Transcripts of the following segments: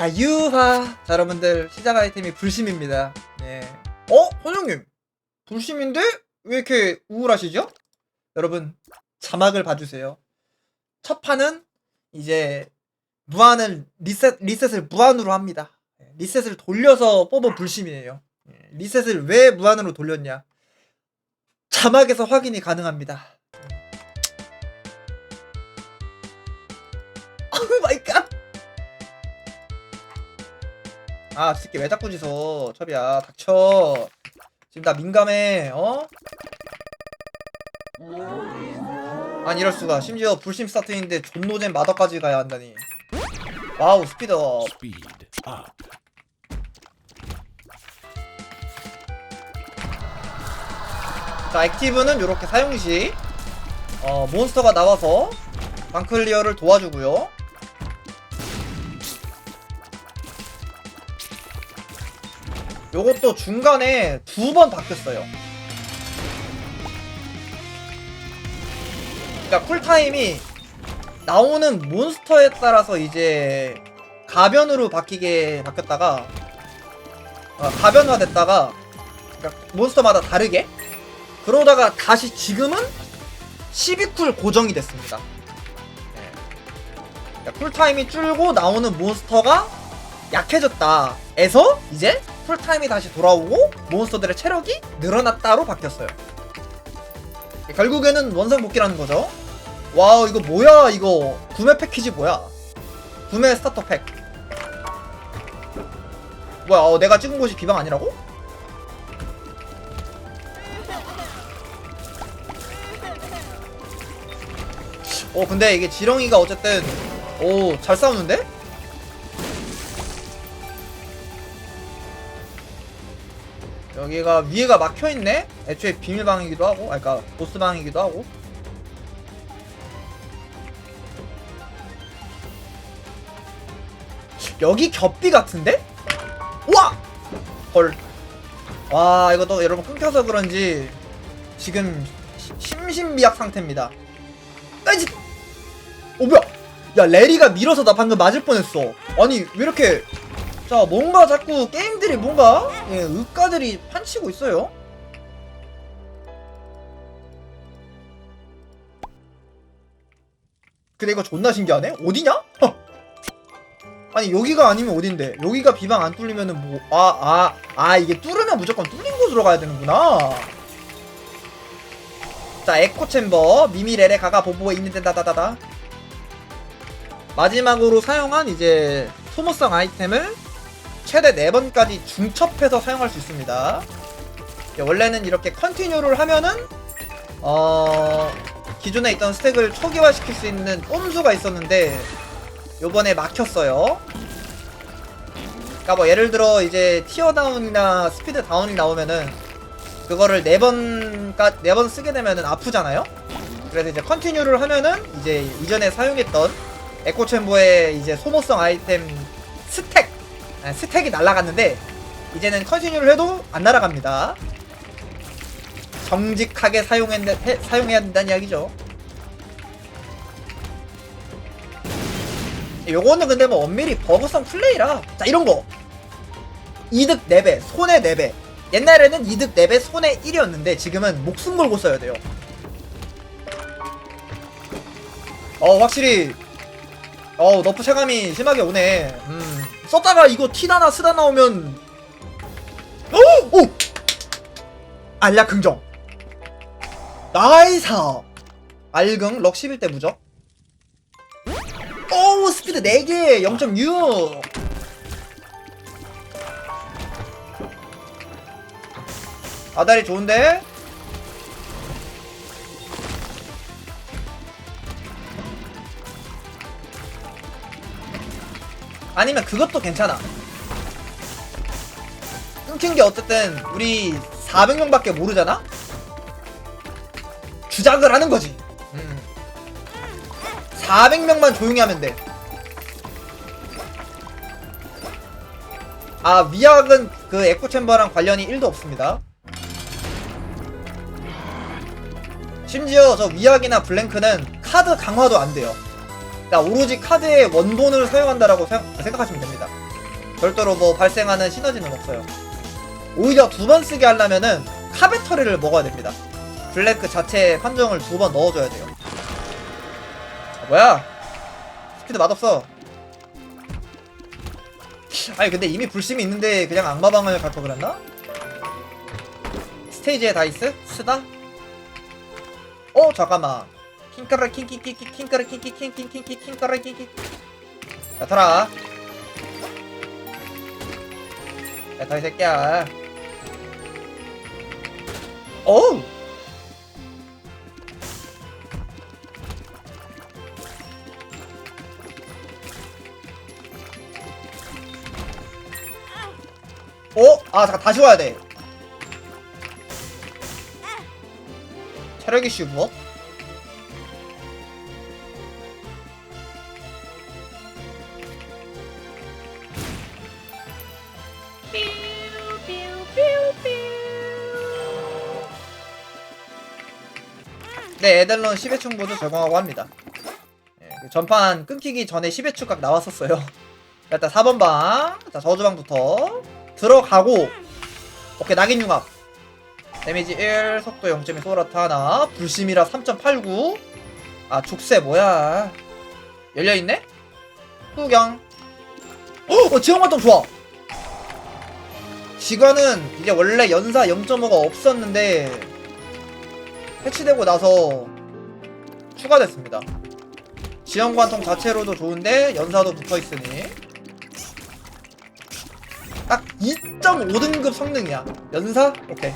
자 유화 자 여러분들 시작 아이템이 불심입니다. 예. 어? 선생님 불심인데 왜 이렇게 우울하시죠? 여러분 자막을 봐주세요. 첫 판은 이제 무한을 리셋 리셋을 무한으로 합니다. 예, 리셋을 돌려서 뽑은 불심이에요. 예, 리셋을 왜 무한으로 돌렸냐? 자막에서 확인이 가능합니다 아, 새끼 왜 자꾸 지서? 첩이야, 닥쳐. 지금 나 민감해, 어? 아니, 이럴 수가. 심지어 불심 스타트인데 존노젠 마더까지 가야 한다니. 와우, 스피드업. 자, 액티브는 이렇게 사용 시, 어, 몬스터가 나와서 방클리어를 도와주고요. 요것도 중간에 두 번 바뀌었어요. 그러니까 쿨타임이 나오는 몬스터에 따라서 이제 가변으로 바뀌게 바뀌었다가 아, 가변화 됐다가 그러니까 몬스터마다 다르게 그러다가 다시 지금은 12쿨 고정이 됐습니다. 네. 그러니까 쿨타임이 줄고 나오는 몬스터가 약해졌다. 에서 이제 쿨타임이 다시 돌아오고 몬스터들의 체력이 늘어났다로 바뀌었어요. 결국에는 원상 복귀라는 거죠. 와우 이거 뭐야 이거 구매 패키지 뭐야? 구매 스타터 팩. 뭐야 어, 내가 찍은 곳이 비방 아니라고? 어 근데 이게 지렁이가 어쨌든 오 잘 싸우는데? 여기가 위에가 막혀있네? 애초에 비밀방이기도 하고 아 그니까 보스방이기도 하고 여기 겹비 같은데? 우와! 헐. 와 이거 또 여러분 끊겨서 그런지 지금 시- 심신미약 상태입니다 아이지! 어 뭐야 야 레리가 밀어서 나 방금 맞을 뻔했어 아니 왜 이렇게 자 뭔가 자꾸 게임들이 뭔가 예, 의가들이 판치고 있어요. 근데 이거 존나 신기하네. 어디냐? 허. 아니 여기가 아니면 어딘데? 여기가 비방 안 뚫리면은 뭐아아 아 이게 뚫으면 무조건 뚫린 곳으로 가야 되는구나. 자 에코 챔버 미미레레 가가 보보에 있는 데 다 다다다. 마지막으로 사용한 이제 소모성 아이템을 최대 4번까지 중첩해서 사용할 수 있습니다 이제 원래는 이렇게 컨티뉴를 하면은 어 기존에 있던 스택을 초기화 시킬 수 있는 꼼수가 있었는데 요번에 막혔어요 그니까 뭐 예를 들어 이제 티어 다운이나 스피드 다운이 나오면은 그거를 4번, 네번 쓰게 되면은 아프잖아요? 그래서 이제 컨티뉴를 하면은 이제 이전에 사용했던 에코 챔버의 이제 소모성 아이템 스택! 아, 스택이 날아갔는데 이제는 컨티뉴를 해도 안 날아갑니다. 정직하게 사용했, 해, 사용해야 된다는 이야기죠. 요거는 근데 뭐 엄밀히 버그성 플레이라. 자 이런거. 이득 4배 손해 4배. 옛날에는 이득 4배 손해 1이었는데 지금은 목숨 걸고 써야 돼요. 어 확실히. 어 너프 체감이 심하게 오네. 음 썼다가 이거 티나나 쓰다 나오면 오! 오! 알약 긍정 나이사 알긍 럭 11대 무적 오 스피드 4개 0.6 아다리 좋은데? 아니면 그것도 괜찮아 끊긴 게 어쨌든 우리 400명밖에 모르잖아? 주작을 하는 거지 음. 400명만 조용히 하면 돼. 아, 위약은 그 에코 챔버랑 관련이 1도 없습니다. 심지어 저 위약이나 블랭크는 카드 강화도 안 돼요. 그러니까 오로지 카드의 원본을 사용한다라고 생각- 생각 하시면 됩니다. 별도로 뭐 발생하는 시너지는 없어요. 오히려 두 번 쓰게 하려면은 카베터리를 먹어야 됩니다. 블랙 그 자체 판정을 두 번 넣어줘야 돼요. 아, 뭐야? 스피드 맛없어. 아니 근데 이미 불심이 있는데 그냥 악마방을 갈 거 그랬나? 스테이지의 다이스? 쓰다? 어 잠깐만 킹까라 킹킹킹킹 킹까라 킹킹 킹킹킹킹 킹까라 킹킹. 야 타라. 야다이 새끼야. 어우! 어? 아 잠깐 다시 와야 돼. 체력 이슈 무 네, 에델론 10회 충보도 적용하고 합니다. 예, 그 전판 끊기기 전에 10회 추각 나왔었어요. 자, 일단 4번 방. 자, 저주방부터 들어가고 오케이, 낙인 융합. 데미지 1, 속도 0.2 소라트 하나, 불심이라 3.89. 아, 족쇄 뭐야? 열려있네? 후경. 어, 어 지형 활동 좋아! 지관은 이제 원래 연사 0.5가 없었는데, 패치되고 나서 추가됐습니다. 지형 관통 자체로도 좋은데, 연사도 붙어 있으니. 딱 2.5등급 성능이야. 연사? 오케이.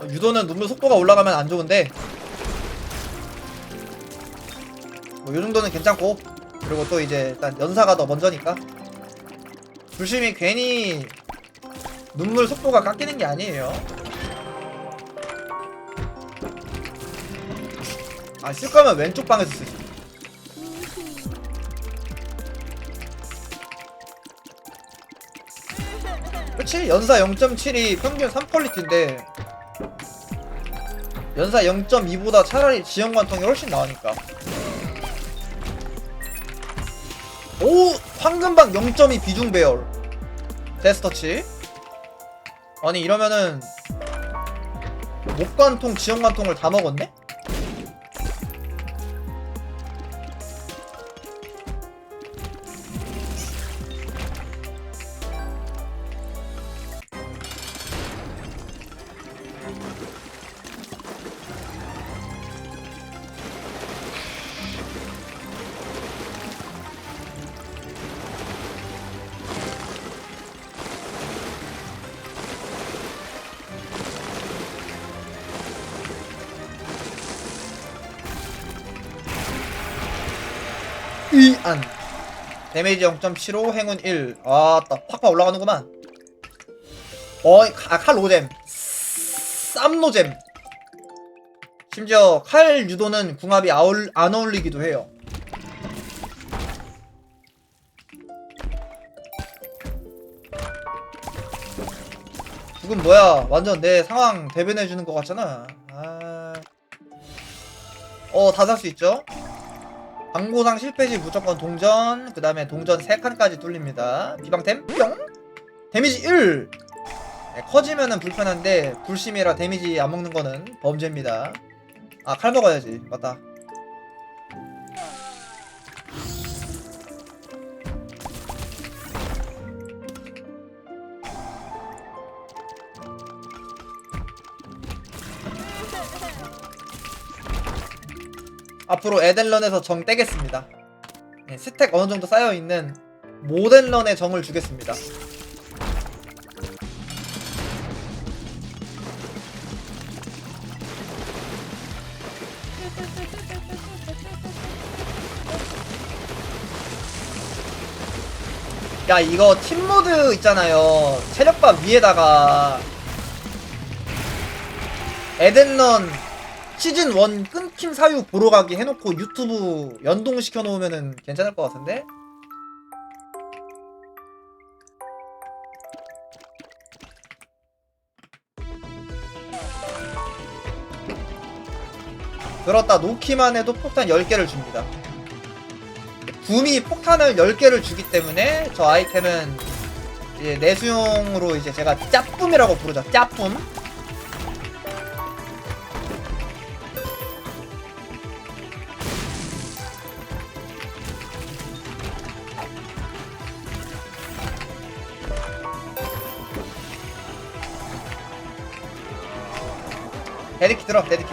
어, 유도는 눈물 속도가 올라가면 안 좋은데 뭐 요정도는 괜찮고 그리고 또 이제 일단 연사가 더 먼저니까 불심이 괜히 눈물 속도가 깎이는 게 아니에요 아 쓸 거면 왼쪽 방에서 쓰지. 그치 연사 0.7이 평균 3퀄리티인데 연사 0.2보다 차라리 지형 관통이 훨씬 나으니까. 오! 황금방 0.2 비중 배열. 데스터치. 아니 이러면은 목관통 지형관통을 다 먹었네? 데미지 0.75 행운 1 아따 팍팍 올라가는구만. 어이 아, 칼 로잼. 쌈노잼. 심지어 칼 유도는 궁합이 아울, 안 어울리기도 해요. 지금 뭐야? 완전 내 상황 대변해주는 것 같잖아. 아... 어다 살 수 있죠 광고상 실패 시 무조건 동전 그 다음에 동전 3칸까지 뚫립니다. 비방템? 뿅! 데미지 1 네, 커지면은 불편한데 불심이라 데미지 안 먹는 거는 범죄입니다. 아 칼 먹어야지. 맞다 앞으로 에덴런에서 정 떼겠습니다. 네, 스택 어느 정도 쌓여 있는 모덴런의 정을 주겠습니다. 야 이거 팀 모드 있잖아요. 체력밥 위에다가 에덴런 시즌 1 끊김 사유 보러 가기 해놓고 유튜브 연동시켜 놓으면은 괜찮을 것 같은데? 들었다 놓기만 해도 폭탄 10개를 줍니다 붐이 폭탄을 10개를 주기 때문에 저 아이템은 이제 내수용으로 이제 제가 짭붐이라고 부르죠. 짭붐. 데드키 들어, 데드키.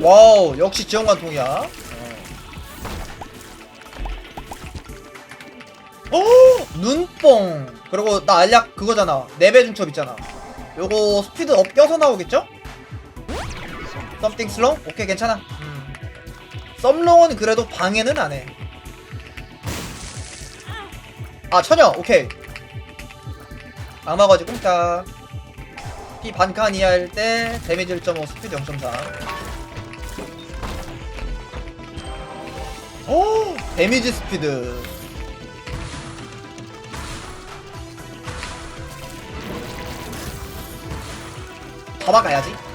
와우, 역시 지원관 통이야. 오! 눈뽕. 그리고 나 알약 그거잖아. 네배 중첩 있잖아. 요거 스피드 업 껴서 나오겠죠? 썸띵 슬롱? 오케이, 괜찮아. 음. 썸롱은 그래도 방해는 안 해. 아, 처녀, 오케이. 악마거지 꽁짜. 피 반칸 이하 일 때 데미지 1.5, 스피드 0.4. 오! 데미지 스피드. 더 박아야지.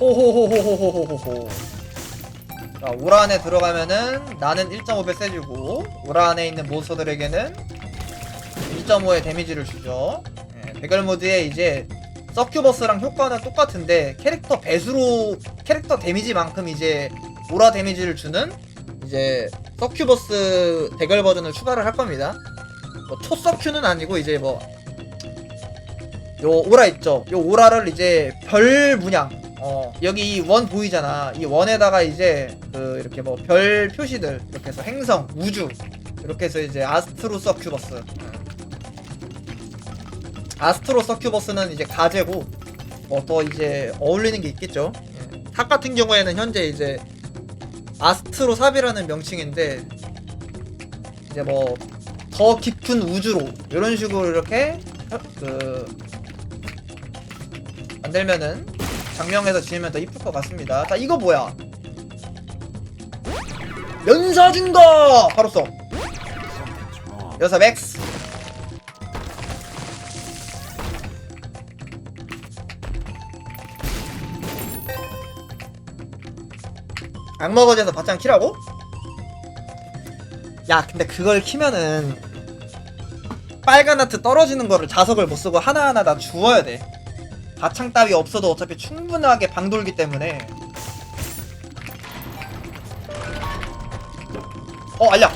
호호호호호호호호. 자, 오라 안에 들어가면은 나는 1.5배 세지고 오라 안에 있는 몬스터들에게는 2.5의 데미지를 주죠. 예, 대결 모드에 이제 서큐버스랑 효과는 똑같은데 캐릭터 배수로 캐릭터 데미지만큼 이제 오라 데미지를 주는 이제 서큐버스 대결 버전을 추가를 할 겁니다. 뭐 초서큐는 아니고 이제 뭐 요 오라 있죠. 요 오라를 이제 별 문양. 어 여기 이 원 보이잖아. 이 원에다가 이제 그 이렇게 뭐 별 표시들 이렇게 해서 행성, 우주 이렇게 해서 이제 아스트로 서큐버스. 음. 아스트로 서큐버스는 이제 가제고 뭐 더 이제 어울리는 게 있겠죠. 예. 탑 같은 경우에는 현재 이제 아스트로 삽이라는 명칭인데 이제 뭐 더 깊은 우주로 이런 식으로 이렇게 혀- 그 만들면은 장명해서 지으면 더 이쁠 것 같습니다. 자 이거 뭐야? 연사 증가 바로 써. 여사 맥스. 악먹어져서 바짱 키라고? 야 근데 그걸 키면은 빨간 하트 떨어지는 거를 자석을 못 쓰고 하나하나 다 주워야 돼 바창 따위 없어도 어차피 충분하게 방돌기 때문에 어 알려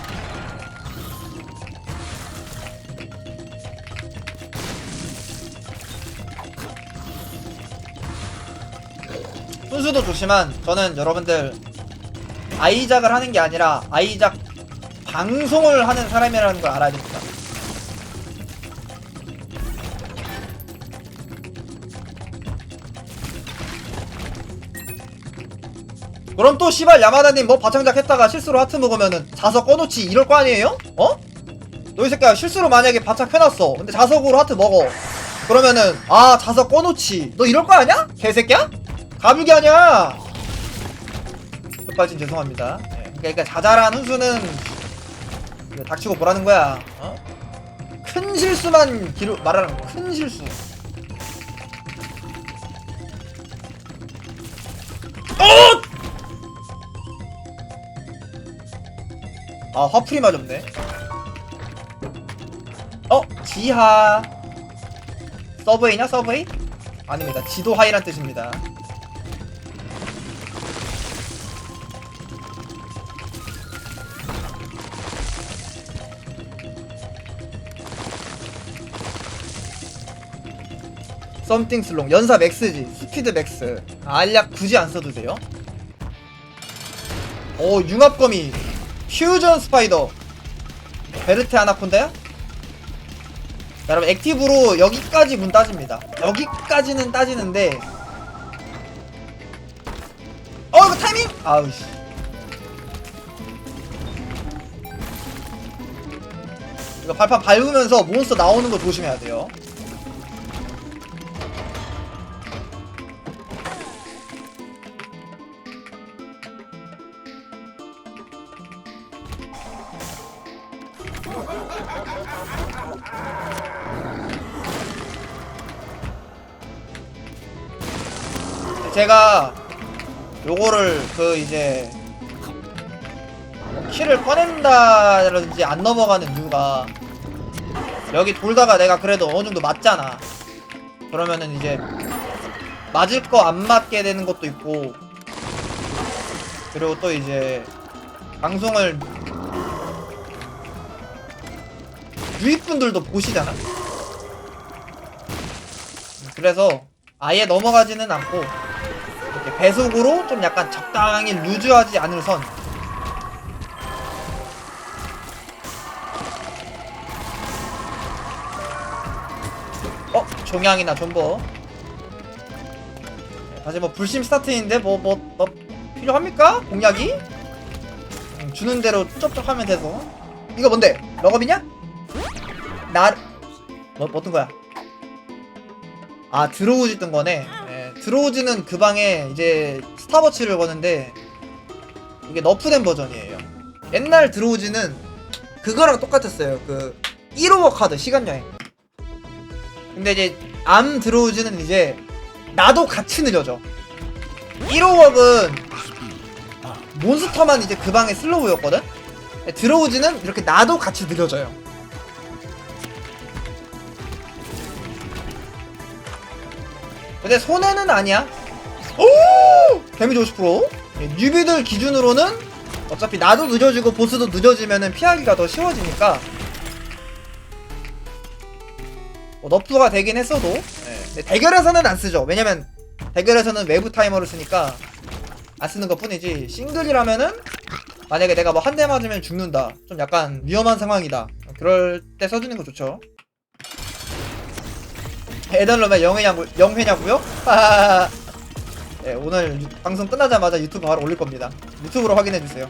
순수도 좋지만 저는 여러분들 아이작을 하는 게 아니라 아이작 방송을 하는 사람이라는 걸 알아야 됩니다. 그럼 또 씨발 야마다님 뭐 바창작 했다가 실수로 하트 먹으면은 자석 꺼놓지 이럴 거 아니에요? 어? 너 이 새끼야 실수로 만약에 바창 펴놨어 근데 자석으로 하트 먹어 그러면은 아 자석 꺼놓지 너 이럴 거 아니야? 개새끼야? 가불기 아니야 급발진 죄송합니다 예, 그러니까 자잘한 훈수는 닥치고 보라는 거야 어? 큰 실수만 기로 말하는 거야 큰 실수 아 화풀이 맞았네. 어? 지하. 서브웨이냐 서브웨이? 아닙니다. 지도 하이란 뜻입니다. 썸띵 슬롱. 연사 맥스지. 스피드 맥스. 아, 알약 굳이 안 써도 돼요? 오 융합거미 퓨전 스파이더. 베르테 아나콘다야? 자, 여러분 액티브로 여기까지 문 따집니다. 여기까지는 따지는데. 어 이거 타이밍? 아우씨. 이거 발판 밟으면서 몬스터 나오는 거 조심해야 돼요. 요거를 그 이제 뭐 키를 꺼낸다든지 안 넘어가는 이유가 여기 돌다가 내가 그래도 어느 정도 맞잖아. 그러면은 이제 맞을 거 안 맞게 되는 것도 있고 그리고 또 이제 방송을 유입분들도 보시잖아. 그래서 아예 넘어가지는 않고 배속으로 좀 약간 적당히 루즈하지 않을 선 어? 종양이나 존버 네, 다시 뭐 불심 스타트인데 뭐 뭐 뭐 필요합니까? 공략이? 음, 주는 대로 쩝쩝 하면 돼서 이거 뭔데? 럭업이냐? 나... 뭐, 뭐뜬 거야? 아 드로우즈 뜬 거네 네, 드로우즈는 그 방에 이제 스타버치를 거는데 이게 너프된 버전이에요. 옛날 드로우즈는 그거랑 똑같았어요. 그 1호워 카드 시간여행. 근데 이제 암 드로우즈는 이제 나도 같이 느려져. 1호웍은 몬스터만 이제 그 방에 슬로우였거든? 드로우즈는 이렇게 나도 같이 느려져요 근데 손해는 아니야. 오! 데미지 50% 예, 뉴비들 기준으로는 어차피 나도 늦어지고 보스도 늦어지면은 피하기가 더 쉬워지니까. 뭐 너프가 되긴 했어도. 예, 대결에서는 안 쓰죠. 왜냐면 대결에서는 외부 타이머를 쓰니까 안 쓰는 것 뿐이지. 싱글이라면은 만약에 내가 뭐 한 대 맞으면 죽는다. 좀 약간 위험한 상황이다. 그럴 때 써주는 거 좋죠 에달러면 영회냐고, 영회냐고요? 네, 오늘 유- 방송 끝나자마자 유튜브 바로 올릴 겁니다. 유튜브로 확인해주세요.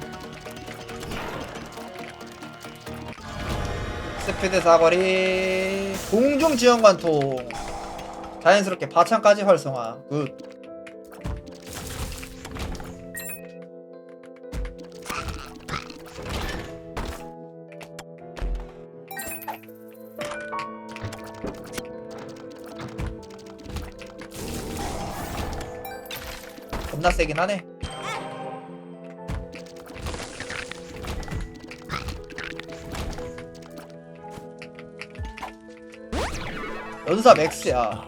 스피드 사거리. 공중 지원관통. 자연스럽게 바창까지 활성화. 굿 겁나 세긴 하네. 연사 맥스야.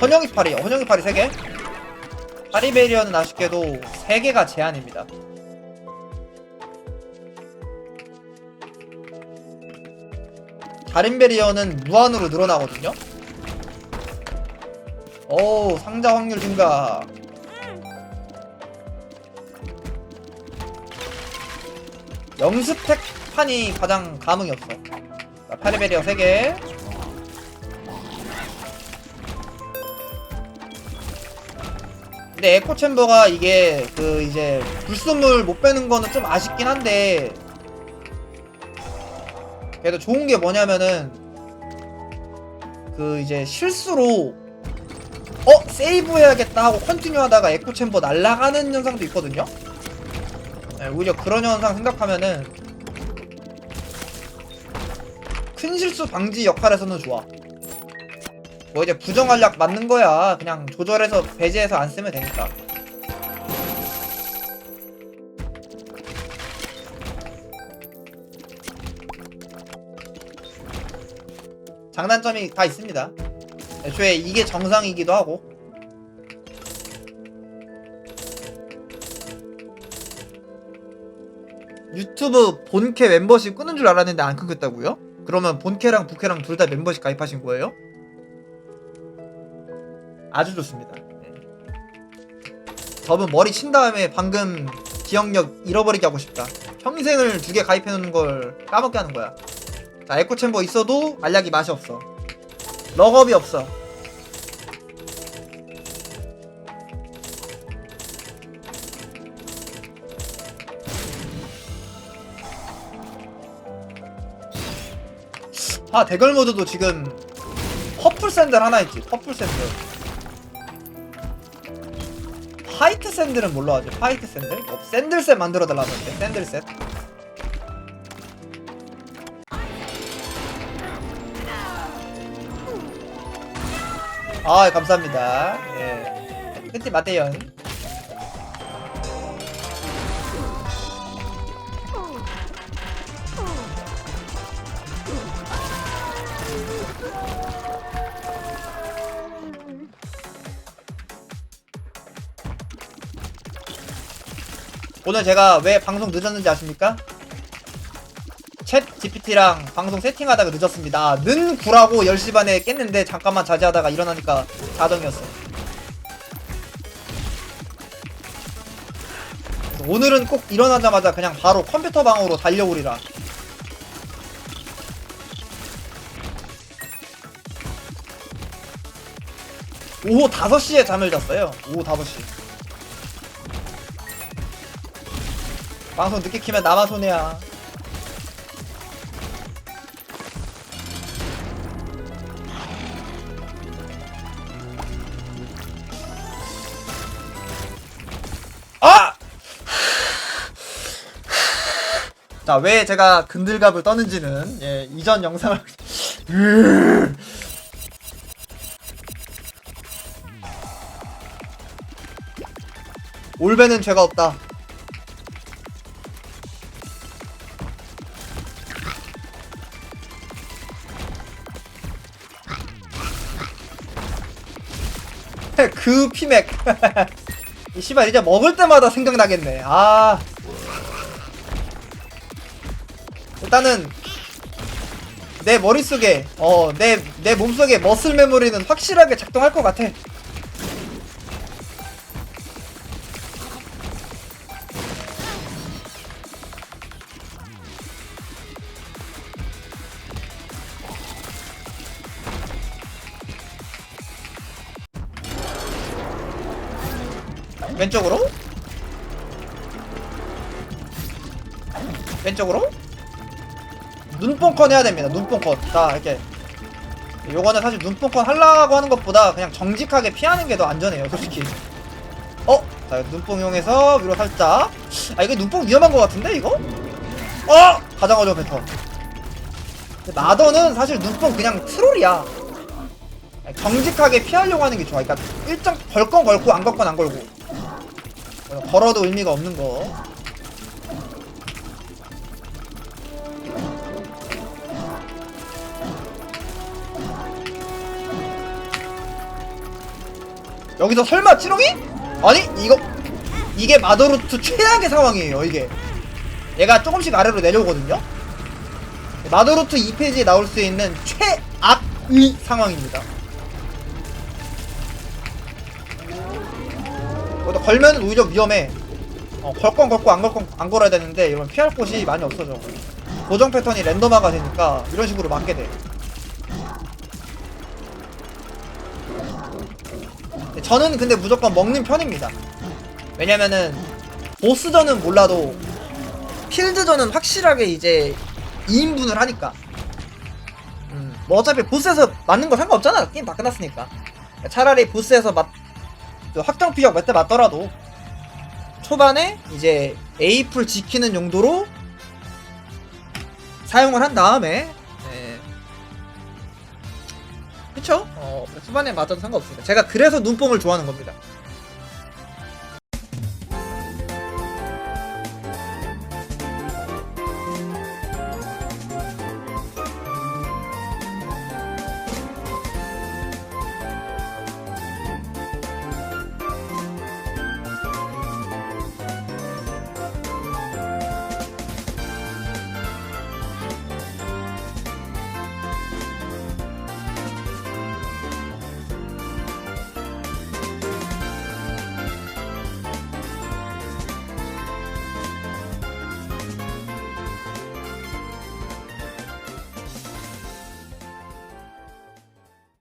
헌영이 팔이 헌영이 팔이 3개? 파리베리어는 아쉽게도 3개가 제한입니다. 다린베리어는 무한으로 늘어나거든요. 오 상자 확률 증가 영스택 판이 가장 감흥이 없어 자, 파리베리어 3개 근데 에코 챔버가 이게 그 이제 불순물 못 빼는 거는 좀 아쉽긴 한데 그래도 좋은 게 뭐냐면은 그 이제 실수로 어 세이브 해야겠다 하고 컨티뉴 하다가 에코 챔버 날아가는 현상도 있거든요. 네, 오히려 그런 현상 생각하면은 큰 실수 방지 역할에서는 좋아. 뭐 이제 부정한약 맞는 거야. 그냥 조절해서 배제해서 안 쓰면 되니까. 장단점이 다 있습니다. 애초에 이게 정상이기도 하고. 유튜브 본캐 멤버십 끊은 줄 알았는데 안 끊겼다고요? 그러면 본캐랑 부캐랑 둘 다 멤버십 가입하신 거예요? 아주 좋습니다. 네. 저분 머리 친 다음에 방금 기억력 잃어버리게 하고 싶다. 평생을 두 개 가입해 놓는 걸 까먹게 하는 거야. 자, 에코 챔버 있어도 알약이 맛이 없어. 럭업이 없어. 아 대결 모드도 지금 퍼플 샌들 하나 있지 퍼플 샌들. 화이트 샌들은 뭘로 하지? 화이트 샌들? 뭐 샌들 셋 만들어 달라는데 샌들 셋. 아 감사합니다. 예. 팬티 마대연 오늘 제가 왜 방송 늦었는지 아십니까? 챗 GPT랑 방송 세팅하다가 늦었습니다. 는 9라고 10시 반에 깼는데 잠깐만 자제하다가 일어나니까 자정이었어. 오늘은 꼭 일어나자마자 그냥 바로 컴퓨터 방으로 달려오리라. 오후 5시에 잠을 잤어요. 오후 5시. 방송 늦게 키면 나만 손해야. 아! 자, 왜 제가 근들갑을 떠는지는 예, 이전 영상을 올배는 죄가 없다. 그 피맥. 이 씨발 이제 먹을 때마다 생각나겠네. 아. 일단은 내 머릿속에 어 내 내 몸속에 머슬 메모리는 확실하게 작동할 것 같아. 왼쪽으로? 눈뽕컨 해야 됩니다. 눈뽕컨. 자, 이렇게. 요거는 사실 눈뽕컨 하려고 하는 것보다 그냥 정직하게 피하는 게 더 안전해요, 솔직히. 어? 자, 눈뽕 이용해서 위로 살짝. 아, 이게 눈뽕 위험한 것 같은데, 이거? 어! 가장 어려운 패턴. 근데 마더는 사실 눈뽕 그냥 트롤이야. 정직하게 피하려고 하는 게 좋아. 그러니까 일정 걸건 걸고 안 걸건 안 걸고. 어, 걸어도 의미가 없는 거. 여기서 설마 찌롱이? 아니 이거 이게 마더루트 최악의 상황이에요 이게 얘가 조금씩 아래로 내려오거든요 마더루트 2페이지에 나올 수 있는 최악의 상황입니다 거기다 걸면 오히려 위험해. 어, 걸건 걸고 안 걸건 안 걸어야 되는데 이런 피할 곳이 많이 없어져. 고정 패턴이 랜덤화가 되니까 이런 식으로 맞게 돼. 저는 근데 무조건 먹는 편입니다. 왜냐면은 보스전은 몰라도 필드전은 확실하게 이제 2인분을 하니까. 음, 뭐 어차피 보스에서 맞는 거 상관없잖아. 게임 다 끝났으니까. 차라리 보스에서 맞그 확정 피격 몇 대 맞더라도 초반에 이제 에이플 지키는 용도로 사용을 한 다음에 네. 그쵸? 어, 후반에 맞아도 상관없습니다. 제가 그래서 눈뽕을 좋아하는 겁니다.